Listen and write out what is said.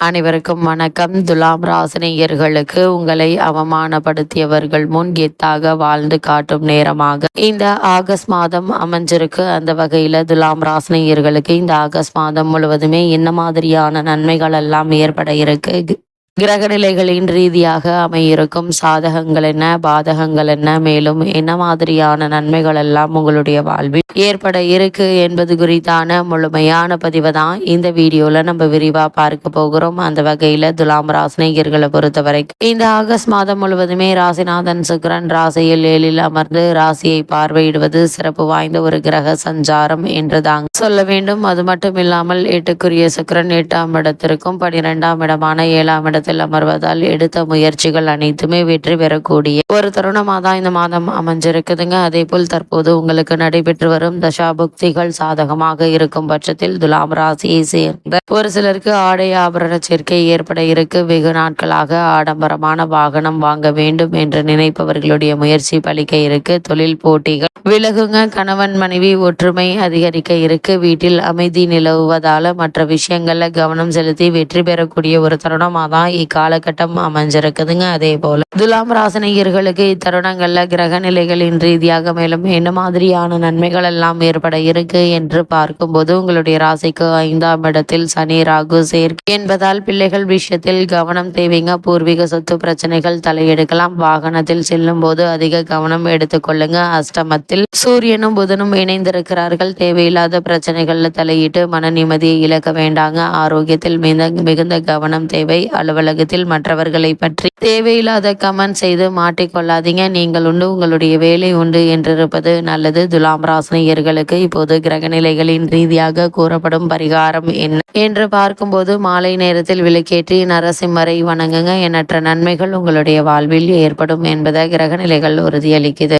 அனைவருக்கும் வணக்கம். துலாம் ராசினியர்களுக்கு உங்களை அவமானப்படுத்தியவர்கள் முன் கெத்தாக வாழ்ந்து காட்டும் நேரமாக. இந்த ஆகஸ்ட் மாதம் அமைஞ்சிருக்கு. அந்த வகையில துலாம் ராசினியர்களுக்கு இந்த ஆகஸ்ட் மாதம் முழுவதுமே என்ன மாதிரியான நன்மைகள் எல்லாம் ஏற்பட இருக்கு? கிரகநிலைகளின் ரீதியாக அமையிருக்கும் சாதகங்கள் என்ன? பாதகங்கள் என்ன? மேலும் என்ன மாதிரியான நன்மைகள் எல்லாம் உங்களுடைய வாழ்வில் ஏற்பட இருக்கு என்பது குறித்தான முழுமையான பதிவை தான் இந்த வீடியோல நம்ம விரிவா பார்க்க போகிறோம். அந்த வகையில துலாம் ராசினியர்களை பொறுத்த வரைக்கும் இந்த ஆகஸ்ட் மாதம் முழுவதுமே ராசிநாதன் சுக்கரன் ராசியில் ஏழில் அமர்ந்து ராசியை பார்வையிடுவது சிறப்பு வாய்ந்த ஒரு கிரக சஞ்சாரம் என்று தாங்க சொல்ல வேண்டும். அது மட்டும் இல்லாமல் எட்டுக்குரிய சுக்கரன் எட்டாம் இடத்திற்கும் பனிரெண்டாம் இடமான ஏழாம் இடத்தில் அமர்வதால் எடுத்த முயற்சிகள் அனைத்துமே வெற்றி பெறக்கூடிய ஒரு தருணமாக தான் இந்த மாதம் அமைஞ்சிருக்குதுங்க. அதே போல் தற்போது உங்களுக்கு நடைபெற்று வரும் தசாபுக்திகள் சாதகமாக இருக்கும் பட்சத்தில் துலாம் ராசியை சேர்ந்த ஒரு சிலருக்கு ஆடை ஆபரண சேர்க்கை ஏற்பட இருக்கு. வெகு நாட்களாக ஆடம்பரமான வாகனம் வாங்க வேண்டும் என்று நினைப்பவர்களுடைய முயற்சி பலிக்க இருக்கு. தொழில் போட்டிகள் விலகுங்க கணவன் மனைவி ஒற்றுமை அதிகரிக்க இருக்கு. வீட்டில் அமைதி நிலவுவதால மற்ற விஷயங்கள்ல கவனம் செலுத்தி வெற்றி பெறக்கூடிய ஒரு தருணமாக தான் இக்காலகட்டம் அமைஞ்சிருக்குதுங்க. அதே போல துலாம் ராசனையர்களுக்கு இத்தருணங்கள்ல கிரக நிலைகளின் ரீதியாக மேலும் என்ன மாதிரியான நன்மைகள் எல்லாம் ஏற்பட இருக்கு என்று பார்க்கும்போது உங்களுடைய ராசிக்கு ஐந்தாம் இடத்தில் சனி ராகு சேர்க்கை என்பதால் பிள்ளைகள் விஷயத்தில் கவனம் தேவைங்க. பூர்வீக சொத்து பிரச்சனைகள் தலையெடுக்கலாம். வாகனத்தில் செல்லும் போது அதிக கவனம் எடுத்துக்கொள்ளுங்க. அஷ்டமத்தில் சூரியனும் புதனும் இணைந்திருக்கிறார்கள். தேவையில்லாத பிரச்சனைகள்ல தலையிட்டு மன நிம்மதியை இழக்க வேண்டாங்க. ஆரோக்கியத்தில் மிகுந்த கவனம் தேவை. அலுவலகத்தில் மற்றவர்களை பற்றி தேவையில்லாத கமெண்ட் செய்து மாட்டிக்கொள்ளாதீங்க. நீங்கள் உண்டு உங்களுடைய வேலை உண்டு என்றிருப்பது நல்லது. துலாம் ராசினியர்களுக்கு இப்போது கிரகநிலைகளின் ரீதியாக கூறப்படும் பரிகாரம் என்ன என்று பார்க்கும்போது மாலை நேரத்தில் விளக்கேற்றி நரசிம்மரை வணங்குங்க. எண்ணற்ற நன்மைகள் உங்களுடைய வாழ்வில் ஏற்படும் என்பதை கிரகநிலைகள் உறுதியளிக்குது.